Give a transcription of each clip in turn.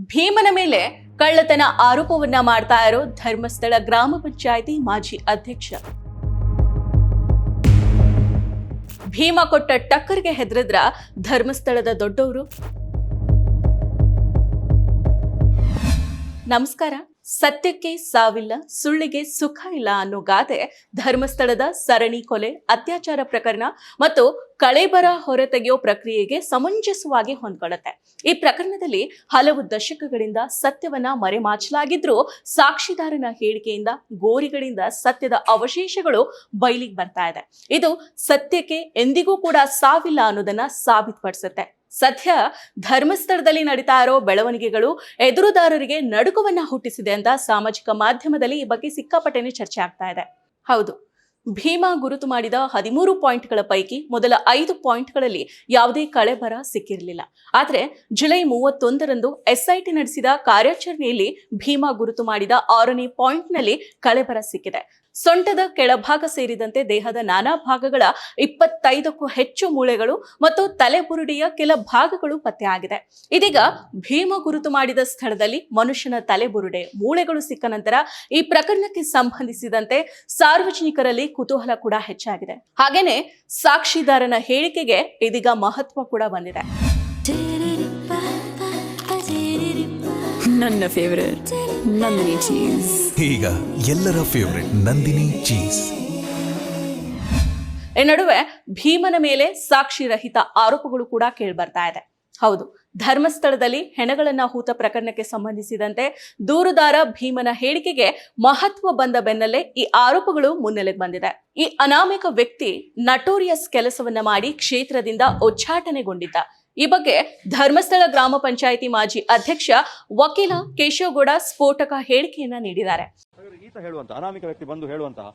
ಭೀಮನ ಮೇಲೆ ಕಳ್ಳತನ ಆರೋಪವನ್ನ ಮಾಡ್ತಾ ಇರೋ ಧರ್ಮಸ್ಥಳ ಗ್ರಾಮ ಪಂಚಾಯಿತಿ ಮಾಜಿ ಅಧ್ಯಕ್ಷ. ಭೀಮ ಕೊಟ್ಟ ಟಕ್ಕರ್ಗೆ ಹೆದರಿದ್ರ ಧರ್ಮಸ್ಥಳದ ದೊಡ್ಡವರು ನಮಸ್ಕಾರ. ಸತ್ಯಕ್ಕೆ ಸಾವಿಲ್ಲ, ಸುಳ್ಳಿಗೆ ಸುಖ ಇಲ್ಲ ಅನ್ನೋ ಗಾದೆ ಧರ್ಮಸ್ಥಳದ ಸರಣಿ ಕೊಲೆ, ಅತ್ಯಾಚಾರ ಪ್ರಕರಣ ಮತ್ತು ಕಳೆಬರ ಹೊರತೆಗೆಯೋ ಪ್ರಕ್ರಿಯೆಗೆ ಸಮಂಜಸವಾಗಿ ಹೊಂದ್ಕೊಳ್ಳುತ್ತೆ. ಈ ಪ್ರಕರಣದಲ್ಲಿ ಹಲವು ದಶಕಗಳಿಂದ ಸತ್ಯವನ್ನ ಮರೆಮಾಚಲಾಗಿದ್ರೂ ಸಾಕ್ಷಿದಾರನ ಹೇಳಿಕೆಯಿಂದ, ಗೋರಿಗಳಿಂದ ಸತ್ಯದ ಅವಶೇಷಗಳು ಬಯಲಿಗೆ ಬರ್ತಾ ಇದೆ. ಇದು ಸತ್ಯಕ್ಕೆ ಎಂದಿಗೂ ಕೂಡ ಸಾವಿಲ್ಲ ಅನ್ನೋದನ್ನ ಸಾಬೀತುಪಡಿಸುತ್ತೆ. ಸದ್ಯ ಧರ್ಮಸ್ಥಳದಲ್ಲಿ ನಡೀತಾ ಇರೋ ಬೆಳವಣಿಗೆಗಳು ಎದುರುದಾರರಿಗೆ ನಡುಕವನ್ನ ಹುಟ್ಟಿಸಿದೆ ಅಂತ ಸಾಮಾಜಿಕ ಮಾಧ್ಯಮದಲ್ಲಿ ಈ ಬಗ್ಗೆ ಸಿಕ್ಕಾಪಟ್ಟೆನೆ ಚರ್ಚೆ ಆಗ್ತಾ ಇದೆ. ಹೌದು, ಭೀಮಾ ಗುರುತು ಮಾಡಿದ ಹದಿಮೂರು ಪಾಯಿಂಟ್ಗಳ ಪೈಕಿ ಮೊದಲ ಐದು ಪಾಯಿಂಟ್ಗಳಲ್ಲಿ ಯಾವುದೇ ಕಳೆಬರ ಸಿಕ್ಕಿರಲಿಲ್ಲ. ಆದರೆ ಜುಲೈ ಮೂವತ್ತೊಂದರಂದು ಎಸ್ಐಟಿ ನಡೆಸಿದ ಕಾರ್ಯಾಚರಣೆಯಲ್ಲಿ ಭೀಮಾ ಗುರುತು ಮಾಡಿದ ಆರನೇ ಪಾಯಿಂಟ್ನಲ್ಲಿ ಕಳೆಬರ ಸಿಕ್ಕಿದೆ. ಸೊಂಟದ ಕೆಳಭಾಗ ಸೇರಿದಂತೆ ದೇಹದ ನಾನಾ ಭಾಗಗಳ ಇಪ್ಪತ್ತೈದಕ್ಕೂ ಹೆಚ್ಚು ಮೂಳೆಗಳು ಮತ್ತು ತಲೆಬುರುಡಿಯ ಕೆಲ ಭಾಗಗಳು ಪತ್ತೆಯಾಗಿದೆ. ಇದೀಗ ಭೀಮ ಗುರುತು ಮಾಡಿದ ಸ್ಥಳದಲ್ಲಿ ಮನುಷ್ಯನ ತಲೆಬುರುಡೆ, ಮೂಳೆಗಳು ಸಿಕ್ಕ ನಂತರ ಈ ಪ್ರಕರಣಕ್ಕೆ ಸಂಬಂಧಿಸಿದಂತೆ ಸಾರ್ವಜನಿಕರಲ್ಲಿ ಕುತೂಹಲ ಕೂಡ ಹೆಚ್ಚಾಗಿದೆ. ಹಾಗೇನೆ ಸಾಕ್ಷಿದಾರನ ಹೇಳಿಕೆಗೆ ಇದೀಗ ಮಹತ್ವ ಕೂಡ ಬಂದಿದೆ. ನನ್ನ ಫೇವರೇಟ್ ನಂದಿನಿ ಚೀಸ್ ಈಗ ಎಲ್ಲರ ಫೇವರೆಟ್ ನಂದಿನಿ ಚೀಸ್ ಈ ನಡುವೆ ಭೀಮನ ಮೇಲೆ ಸಾಕ್ಷಿ ರಹಿತ ಆರೋಪಗಳು ಕೂಡ ಕೇಳ್ಬರ್ತಾ ಇದೆ. ಹೌದು ಧರ್ಮಸ್ಥಳದಲ್ಲಿ ಹೆಣಗಳನ್ನ ಹೂತ ಪ್ರಕರಣಕ್ಕೆ ಸಂಬಂಧಿಸಿದಂತೆ ದೂರುದಾರ ಭೀಮನ ಹೇಳಿಕೆಗೆ ಮಹತ್ವ ಬಂದ ಬೆನ್ನಲ್ಲೇ ಈ ಆರೋಪಗಳು ಮುನ್ನೆಲೆಗೆ ಬಂದಿದೆ. ಈ ಅನಾಮಿಕ ವ್ಯಕ್ತಿ ನಟೋರಿಯಸ್ ಕೆಲಸವನ್ನ ಮಾಡಿ ಕ್ಷೇತ್ರದಿಂದ ಉಚ್ಚಾಟನೆಗೊಂಡಿದ್ದ ಈ ಬಗ್ಗೆ ಧರ್ಮಸ್ಥಳ ಗ್ರಾಮ ಪಂಚಾಯಿತಿ ಮಾಜಿ ಅಧ್ಯಕ್ಷ ವಕೀಲ ಕೇಶವಗೌಡ ಸ್ಫೋಟಕ ಹೇಳಿಕೆಯನ್ನ ನೀಡಿದ್ದಾರೆ. ಈತ ಹೇಳುವಂತ ಅನಾಮಿಕ ವ್ಯಕ್ತಿ ಬಂದು ಹೇಳುವಂತಹ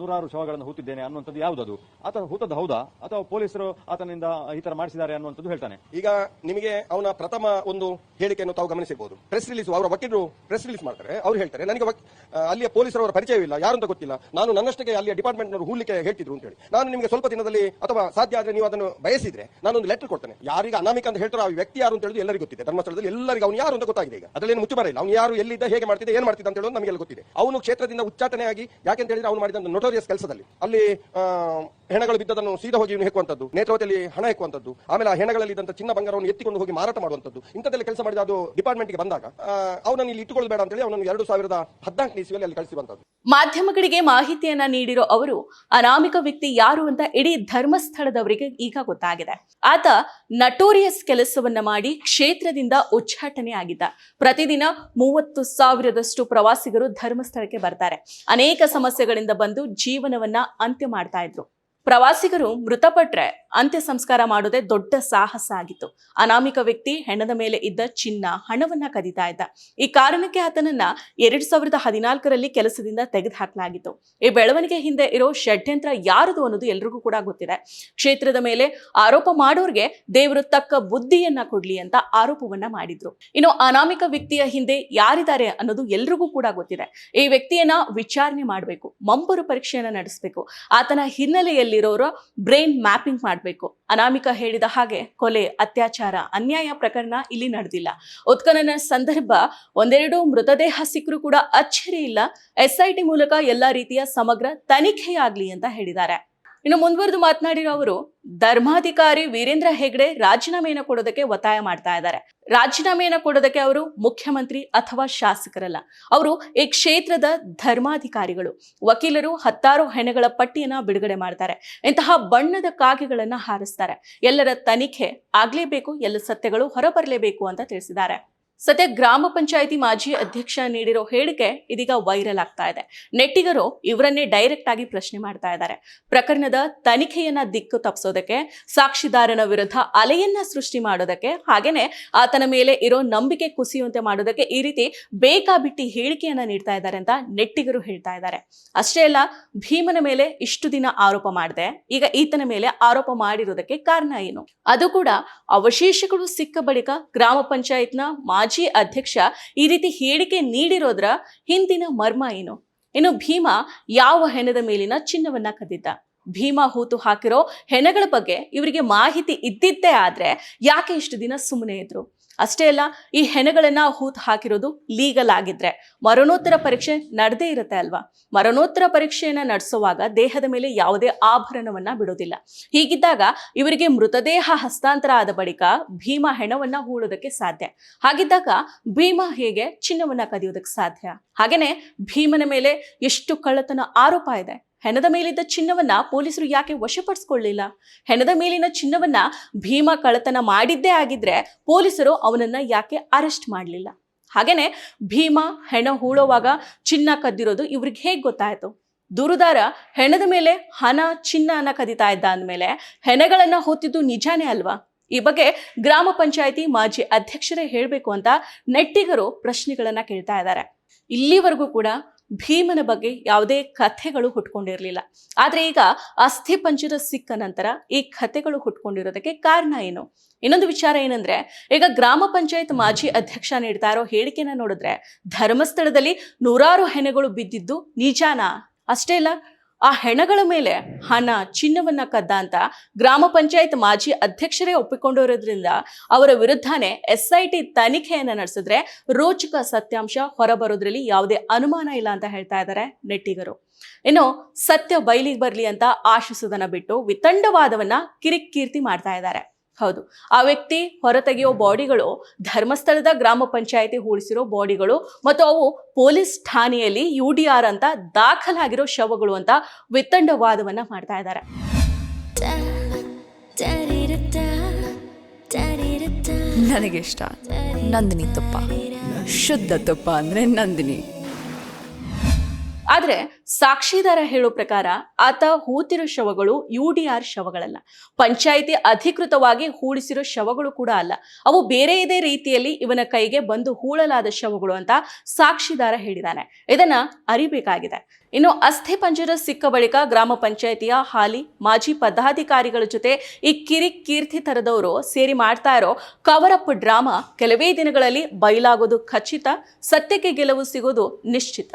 ನೂರಾರು ಶವಗಳನ್ನು ಹೂತಿದ್ದೇನೆ ಅನ್ನುವಂಥದ್ದು ಯಾವುದದು? ಆತ ಹೂತದ್ದು ಹೌದಾ? ಅಥವಾ ಪೊಲೀಸರು ಆತನಿಂದ ಈ ತರ ಮಾಡಿಸಿದ್ದಾರೆ ಅನ್ನುವಂಥದ್ದು ಹೇಳ್ತಾನೆ. ಈಗ ನಿಮಗೆ ಅವನ ಪ್ರಥಮ ಒಂದು ಹೇಳಿಕೆಯನ್ನು ತಾವು ಗಮನಿಸಬಹುದು. ಪ್ರೆಸ್ ರಿಲೀಸ್, ಅವರ ವಕೀಲರು ಪ್ರೆಸ್ ರಿಲೀಸ್ ಮಾಡ್ತಾರೆ. ಅವ್ರು ಹೇಳ್ತಾರೆ, ನನಗೆ ಅಲ್ಲಿಯ ಪೊಲೀಸರು ಅವರ ಪೊಲೀಸರವರ ಪರಿಚಯವಿಲ್ಲ ಯಾರು ಅಂತ ಗೊತ್ತಿಲ್ಲ. ನಾನು ನನ್ನಷ್ಟಕ್ಕೆ ಅಲ್ಲಿಯ ಡಿಪಾರ್ಟ್ಮೆಂಟ್ ನವರು ಹೂಲಿಕೆ ಹೇಳ್ತಿದ್ರು ಅಂತ ಹೇಳಿ. ನಾನು ನಿಮಗೆ ಸ್ವಲ್ಪ ದಿನದಲ್ಲಿ ಅಥವಾ ಸಾಧ್ಯ ಆದರೆ ನೀವು ಅದನ್ನು ಬಯಸಿದ್ರೆ ನಾನೊಂದು ಲೆಟರ್ ಕೊಡ್ತೇನೆ. ಯಾರಿಗೆ ಅನಾಮಿಕ ಅಂತ ಹೇಳ್ತಾರೋ ಆ ವ್ಯಕ್ತಿ ಯಾರು ಅಂತ ಹೇಳಿ ಎಲ್ಲರಿಗೂ ಗೊತ್ತಿದೆ. ಧರ್ಮಸ್ಥಳದಲ್ಲಿ ಎಲ್ಲರಿಗೂ, ಅವನು ಯಾರು ಅಂತ ಗೊತ್ತಾಗಿದೆ ಈಗ. ಅದರಲ್ಲಿ ಮುಚ್ಚುಮರ ಇಲ್ಲ. ಅವನು ಯಾರು, ಎಲ್ಲಿದ್ದ, ಹೇಗೆ ಮಾಡ್ತಿದ್ದ, ಏನ್ ಮಾಡ್ತಿದ್ದ ಅಂತ ಹೇಳೋದು ನಮಗೆಲ್ಲ ಗೊತ್ತಿದೆ. ಅವನು ಕ್ಷೇತ್ರದಿಂದ ಉಚ್ಚಾಟನೆ ಯಾಕೆ ಅಂತ ಹೇಳಿದ್ರೆ ಅವನು ಮಾಡಿದಂತ ನೊಟೋರಿಯಸ್ ಕೆಲಸದಲ್ಲಿ. ಅಲ್ಲಿ ಹೆಣಗಳು ಬಿದ್ದದನ್ನು ಸೀದಾ ಹೋಗಿ ಇವನು ಹೆಕ್ಕುವಂತದ್ದು ನೇತ್ರಾವತಿಯಲ್ಲಿ ಹಣ ಹೆಕ್ಕುವಂತದ್ದು ಆಮೇಲೆ ಆ ಹೆಣಗಳಲ್ಲಿ ಇದ್ದಂತ ಚಿನ್ನ ಬಂಗಾರವನ್ನು ಎತ್ತಿಕೊಂಡು ಹೋಗಿ ಮಾರಾಟ ಮಾಡುವಂತದ್ದು ಇಂಥದ್ದೆಲ್ಲ ಕೆಲಸ ಮಾಡಿದ ಅದು ಡಿಪಾರ್ಟ್ಮೆಂಟ್ಗೆ ಬಂದಾಗ ಅವನನ್ನು ಇಲ್ಲಿ ಇಟ್ಟುಕೊಳ್ಬೇಡ ಅಂತ ಹೇಳಿ ಅವನನ್ನು ಎರಡು ಸಾವಿರದ ಹದಿನಾಲ್ಕನೇ ಇಸ್ವಿಯಲ್ಲಿ ಅಲ್ಲಿ ಕಳಿಸಿರುವಂತದ್ದು ಮಾಧ್ಯಮಗಳಿಗೆ ಮಾಹಿತಿಯನ್ನ ನೀಡಿರೋ ಅವರು, ಅನಾಮಿಕ ವ್ಯಕ್ತಿ ಯಾರು ಅಂತ ಇಡೀ ಧರ್ಮಸ್ಥಳದವರಿಗೆ ಈಗ ಗೊತ್ತಾಗಿದೆ. ಆತ ನಟೋರಿಯಸ್ ಕೆಲಸವನ್ನ ಮಾಡಿ ಕ್ಷೇತ್ರದಿಂದ ಉಚ್ಚಾಟನೆ ಆಗಿದ್ದ ಪ್ರತಿದಿನ ಮೂವತ್ತು ಸಾವಿರದಷ್ಟು ಪ್ರವಾಸಿಗರು ಧರ್ಮಸ್ಥಳಕ್ಕೆ ಬರ್ತಾರೆ. ಅನೇಕ ಸಮಸ್ಯೆಗಳಿಂದ ಬಂದು ಜೀವನವನ್ನ ಅಂತ್ಯ ಮಾಡ್ತಾ ಇದ್ರು. ಪ್ರವಾಸಿಗರು ಮೃತಪಟ್ರೆ ಅಂತ್ಯ ಸಂಸ್ಕಾರ ಮಾಡೋದೇ ದೊಡ್ಡ ಸಾಹಸ ಆಗಿತ್ತು. ಅನಾಮಿಕ ವ್ಯಕ್ತಿ ಹೆಣದ ಮೇಲೆ ಇದ್ದ ಚಿನ್ನ ಹಣವನ್ನ ಕದೀತಾ ಇದ್ದ. ಈ ಕಾರಣಕ್ಕೆ ಆತನನ್ನ ಎರಡ್ ಸಾವಿರದ ಹದಿನಾಲ್ಕರಲ್ಲಿ ಕೆಲಸದಿಂದ ತೆಗೆದುಹಾಕಲಾಗಿತ್ತು. ಈ ಬೆಳವಣಿಗೆ ಹಿಂದೆ ಇರೋ ಷಡ್ಯಂತ್ರ ಯಾರದು ಅನ್ನೋದು ಎಲ್ರಿಗೂ ಕೂಡ ಗೊತ್ತಿದೆ. ಕ್ಷೇತ್ರದ ಮೇಲೆ ಆರೋಪ ಮಾಡೋರ್ಗೆ ದೇವರು ತಕ್ಕ ಬುದ್ಧಿಯನ್ನ ಕೊಡ್ಲಿ ಅಂತ ಆರೋಪವನ್ನ ಮಾಡಿದ್ರು. ಇನ್ನು ಅನಾಮಿಕ ವ್ಯಕ್ತಿಯ ಹಿಂದೆ ಯಾರಿದ್ದಾರೆ ಅನ್ನೋದು ಎಲ್ರಿಗೂ ಕೂಡ ಗೊತ್ತಿದೆ. ಈ ವ್ಯಕ್ತಿಯನ್ನ ವಿಚಾರಣೆ ಮಾಡಬೇಕು, ಮಂಬರು ಪರೀಕ್ಷೆಯನ್ನ ನಡೆಸಬೇಕು. ಆತನ ಹಿನ್ನೆಲೆಯಲ್ಲಿರೋರು ಬ್ರೈನ್ ಮ್ಯಾಪಿಂಗ್ ಮಾಡಬೇಕು. ಅನಾಮಿಕ ಹೇಳಿದ ಹಾಗೆ ಕೊಲೆ, ಅತ್ಯಾಚಾರ, ಅನ್ಯಾಯ ಪ್ರಕರಣ ಇಲ್ಲಿ ನಡೆದಿಲ್ಲ. ಉತ್ಖನನ ಸಂದರ್ಭ ಒಂದೆರಡು ಮೃತದೇಹ ಸಿಕ್ಕರೂ ಕೂಡ ಅಚ್ಚರಿ ಇಲ್ಲ ಎಸ್ಐಟಿ ಮೂಲಕ ಎಲ್ಲಾ ರೀತಿಯ ಸಮಗ್ರ ತನಿಖೆಯಾಗ್ಲಿ ಅಂತ ಹೇಳಿದ್ದಾರೆ. ಇನ್ನು ಮುಂದುವರೆದು ಮಾತನಾಡಿರೋ ಅವರು, ಧರ್ಮಾಧಿಕಾರಿ ವೀರೇಂದ್ರ ಹೆಗ್ಡೆ ರಾಜೀನಾಮೆಯನ್ನು ಕೊಡೋದಕ್ಕೆ ಒತ್ತಾಯ ಮಾಡ್ತಾ ಇದ್ದಾರೆ. ರಾಜೀನಾಮೆಯನ್ನು ಕೊಡೋದಕ್ಕೆ ಅವರು ಮುಖ್ಯಮಂತ್ರಿ ಅಥವಾ ಶಾಸಕರಲ್ಲ. ಅವರು ಈ ಕ್ಷೇತ್ರದ ಧರ್ಮಾಧಿಕಾರಿಗಳು. ವಕೀಲರು ಹತ್ತಾರು ಹೆಣಗಳ ಪಟ್ಟಿಯನ್ನ ಬಿಡುಗಡೆ ಮಾಡ್ತಾರೆ. ಇಂತಹ ಬಣ್ಣದ ಕಾಗೆಗಳನ್ನ ಹಾರಿಸ್ತಾರೆ. ಎಲ್ಲರ ತನಿಖೆ ಆಗ್ಲೇಬೇಕು, ಎಲ್ಲ ಸತ್ಯಗಳು ಹೊರಬರಲೇಬೇಕು ಅಂತ ತಿಳಿಸಿದ್ದಾರೆ. ಸದ್ಯ ಗ್ರಾಮ ಪಂಚಾಯಿತಿ ಮಾಜಿ ಅಧ್ಯಕ್ಷ ನೀಡಿರೋ ಹೇಳಿಕೆ ಇದೀಗ ವೈರಲ್ ಆಗ್ತಾ ಇದೆ. ನೆಟ್ಟಿಗರು ಇವರನ್ನೇ ಡೈರೆಕ್ಟ್ ಆಗಿ ಪ್ರಶ್ನೆ ಮಾಡ್ತಾ ಇದ್ದಾರೆ. ಪ್ರಕರಣದ ತನಿಖೆಯನ್ನ ದಿಕ್ಕು ತಪ್ಪಿಸೋದಕ್ಕೆ ಸಾಕ್ಷಿದಾರನ ವಿರುದ್ಧ ಅಲೆಯನ್ನ ಸೃಷ್ಟಿ ಮಾಡೋದಕ್ಕೆ, ಹಾಗೇನೆ ಆತನ ಮೇಲೆ ಇರೋ ನಂಬಿಕೆ ಕುಸಿಯುವಂತೆ ಮಾಡೋದಕ್ಕೆ ಈ ರೀತಿ ಬೇಕಾಬಿಟ್ಟಿ ಹೇಳಿಕೆಯನ್ನ ನೀಡ್ತಾ ಇದ್ದಾರೆ ಅಂತ ನೆಟ್ಟಿಗರು ಹೇಳ್ತಾ ಇದ್ದಾರೆ. ಅಷ್ಟೇ ಅಲ್ಲ, ಭೀಮನ ಮೇಲೆ ಇಷ್ಟು ದಿನ ಆರೋಪ ಮಾಡಿದೆ, ಈಗ ಈತನ ಮೇಲೆ ಆರೋಪ ಮಾಡಿರೋದಕ್ಕೆ ಕಾರಣ ಏನು? ಅದು ಕೂಡ ಅವಶೇಷಗಳು ಸಿಕ್ಕ ಬಳಿಕ ಗ್ರಾಮ ಪಂಚಾಯತ್ನ ಅಧ್ಯಕ್ಷ ಈ ರೀತಿ ಹೇಳಿಕೆ ನೀಡಿರೋದ್ರ ಹಿಂದಿನ ಮರ್ಮ ಏನು? ಇನ್ನು ಭೀಮ ಯಾವ ಹೆಣದ ಮೇಲಿನ ಚಿನ್ನವನ್ನ ಕದ್ದಿದ್ದ? ಭೀಮಾ ಹೂತು ಹಾಕಿರೋ ಹೆಣಗಳ ಬಗ್ಗೆ ಇವರಿಗೆ ಮಾಹಿತಿ ಇದ್ದಿದ್ದೇ ಆದರೆ ಯಾಕೆ ಇಷ್ಟು ದಿನ ಸುಮ್ಮನೆ ಇದ್ರು? ಅಷ್ಟೇ ಅಲ್ಲ, ಈ ಹೆಣಗಳನ್ನ ಹೂತು ಹಾಕಿರೋದು ಲೀಗಲ್ ಆಗಿದ್ರೆ ಮರಣೋತ್ತರ ಪರೀಕ್ಷೆ ನಡೆದೇ ಇರುತ್ತೆ ಅಲ್ವಾ? ಮರಣೋತ್ತರ ಪರೀಕ್ಷೆಯನ್ನ ನಡೆಸುವಾಗ ದೇಹದ ಮೇಲೆ ಯಾವುದೇ ಆಭರಣವನ್ನ ಬಿಡೋದಿಲ್ಲ. ಹೀಗಿದ್ದಾಗ ಇವರಿಗೆ ಮೃತದೇಹ ಹಸ್ತಾಂತರ ಆದ ಬಳಿಕ ಭೀಮಾ ಹೆಣವನ್ನ ಹೂಳೋದಕ್ಕೆ ಸಾಧ್ಯ. ಹಾಗಿದ್ದಾಗ ಭೀಮಾ ಹೇಗೆ ಚಿನ್ನವನ್ನ ಕದಿಯೋದಕ್ಕೆ ಸಾಧ್ಯ? ಹಾಗೇನೆ ಭೀಮನ ಮೇಲೆ ಎಷ್ಟು ಕಳ್ಳತನ ಆರೋಪ ಇದೆ. ಹೆಣದ ಮೇಲಿದ್ದ ಚಿನ್ನವನ್ನ ಪೊಲೀಸರು ಯಾಕೆ ವಶಪಡಿಸ್ಕೊಳ್ಳಿಲ್ಲ? ಹೆಣದ ಮೇಲಿನ ಚಿನ್ನವನ್ನ ಭೀಮಾ ಕಳತನ ಮಾಡಿದ್ದೇ ಆಗಿದ್ರೆ ಪೊಲೀಸರು ಅವನನ್ನ ಯಾಕೆ ಅರೆಸ್ಟ್ ಮಾಡಲಿಲ್ಲ? ಹಾಗೇನೆ ಭೀಮಾ ಹೆಣ ಹೂಳೋವಾಗ ಚಿನ್ನ ಕದ್ದಿರೋದು ಇವ್ರಿಗೆ ಹೇಗೆ ಗೊತ್ತಾಯಿತು? ದೂರುದಾರ ಹೆಣದ ಮೇಲೆ ಹಣ ಚಿನ್ನನ ಕದಿತಾ ಇದ್ದ ಅಂದಮೇಲೆ ಹೆಣಗಳನ್ನ ಹೊತ್ತಿದ್ದು ನಿಜಾನೇ ಅಲ್ವಾ? ಈ ಬಗ್ಗೆ ಗ್ರಾಮ ಪಂಚಾಯಿತಿ ಮಾಜಿ ಅಧ್ಯಕ್ಷರೇ ಹೇಳಬೇಕು ಅಂತ ನೆಟ್ಟಿಗರು ಪ್ರಶ್ನೆಗಳನ್ನ ಕೇಳ್ತಾ ಇದ್ದಾರೆ. ಇಲ್ಲಿವರೆಗೂ ಕೂಡ ಭೀಮನ ಬಗ್ಗೆ ಯಾವುದೇ ಕಥೆಗಳು ಹುಟ್ಕೊಂಡಿರಲಿಲ್ಲ. ಆದರೆ ಈಗ ಅಸ್ಥಿ ಪಂಜರ ಸಿಕ್ಕ ನಂತರ ಈ ಕಥೆಗಳು ಹುಟ್ಕೊಂಡಿರೋದಕ್ಕೆ ಕಾರಣ ಏನು? ಇನ್ನೊಂದು ವಿಚಾರ ಏನಂದ್ರೆ, ಈಗ ಗ್ರಾಮ ಪಂಚಾಯತ್ ಮಾಜಿ ಅಧ್ಯಕ್ಷ ನೀಡ್ತಾ ಇರೋ ಹೇಳಿಕೆನ ನೋಡಿದ್ರೆ ಧರ್ಮಸ್ಥಳದಲ್ಲಿ ನೂರಾರು ಹೆನೆಗಳು ಬಿದ್ದಿದ್ದು ನಿಜಾನ? ಅಷ್ಟೇ ಇಲ್ಲ ಆ ಹೆಣಗಳ ಮೇಲೆ ಹಣ, ಚಿನ್ನವನ್ನ ಕದ್ದ ಅಂತ ಗ್ರಾಮ ಪಂಚಾಯತ್ ಮಾಜಿ ಅಧ್ಯಕ್ಷರೇ ಒಪ್ಪಿಕೊಂಡಿರೋದ್ರಿಂದ ಅವರ ವಿರುದ್ಧನೇ ಎಸ್ ಐ ಟಿ ತನಿಖೆಯನ್ನ ನಡೆಸಿದ್ರೆ ರೋಚಕ ಸತ್ಯಾಂಶ ಹೊರಬರೋದ್ರಲ್ಲಿ ಯಾವುದೇ ಅನುಮಾನ ಇಲ್ಲ ಅಂತ ಹೇಳ್ತಾ ಇದ್ದಾರೆ ನೆಟ್ಟಿಗರು. ಇನ್ನು ಸತ್ಯ ಬಯಲಿಗೆ ಬರಲಿ ಅಂತ ಆಶಿಸೋದನ್ನ ಬಿಟ್ಟು ವಿತಂಡವಾದವನ್ನ ಕಿರಿಕ್ಕೀರ್ತಿ ಮಾಡ್ತಾ ಇದ್ದಾರೆ. ಹೌದು. ಆ ವ್ಯಕ್ತಿ ಹೊರತೆಗೆಯೋ ಬಾಡಿಗಳು ಧರ್ಮಸ್ಥಳದ ಗ್ರಾಮ ಪಂಚಾಯತಿ ಹೂಡಿಸಿರೋ ಬಾಡಿಗಳು ಮತ್ತು ಅವು ಪೊಲೀಸ್ ಠಾಣೆಯಲ್ಲಿ ಯು ಡಿ ಆರ್ ಅಂತ ದಾಖಲಾಗಿರೋ ಶವಗಳು ಅಂತ ವಿತಂಡವಾದವನ್ನ ಮಾಡ್ತಾ ಇದ್ದಾರೆ. ನನಗಿಷ್ಟ ನಂದಿನಿ ತುಪ್ಪ. ಶುದ್ಧ ತುಪ್ಪ ಅಂದ್ರೆ ನಂದಿನಿ. ಆದ್ರೆ ಸಾಕ್ಷಿದಾರ ಹೇಳೋ ಪ್ರಕಾರ ಆತ ಹೂತಿರೋ ಶವಗಳು ಯು ಡಿ ಆರ್ ಶವಗಳಲ್ಲ. ಪಂಚಾಯಿತಿ ಅಧಿಕೃತವಾಗಿ ಹೂಡಿಸಿರೋ ಶವಗಳು ಕೂಡ ಅಲ್ಲ. ಅವು ಬೇರೆ ಇದೇ ರೀತಿಯಲ್ಲಿ ಇವನ ಕೈಗೆ ಬಂದು ಹೂಳಲಾದ ಶವಗಳು ಅಂತ ಸಾಕ್ಷಿದಾರ ಹೇಳಿದಾನೆ. ಇದನ್ನ ಅರಿಬೇಕಾಗಿದೆ. ಇನ್ನು ಅಸ್ಥಿ ಪಂಜರ ಸಿಕ್ಕ ಬಳಿಕ ಗ್ರಾಮ ಪಂಚಾಯಿತಿಯ ಹಾಲಿ, ಮಾಜಿ ಪದಾಧಿಕಾರಿಗಳ ಜೊತೆ ಈ ಕಿರಿ ಕೀರ್ತಿ ತರದವರು ಸೇರಿ ಮಾಡ್ತಾ ಇರೋ ಕವರಪ್ ಡ್ರಾಮಾ ಕೆಲವೇ ದಿನಗಳಲ್ಲಿ ಬಯಲಾಗೋದು ಖಚಿತ, ಸತ್ಯಕ್ಕೆ ಗೆಲುವು ಸಿಗೋದು ನಿಶ್ಚಿತ.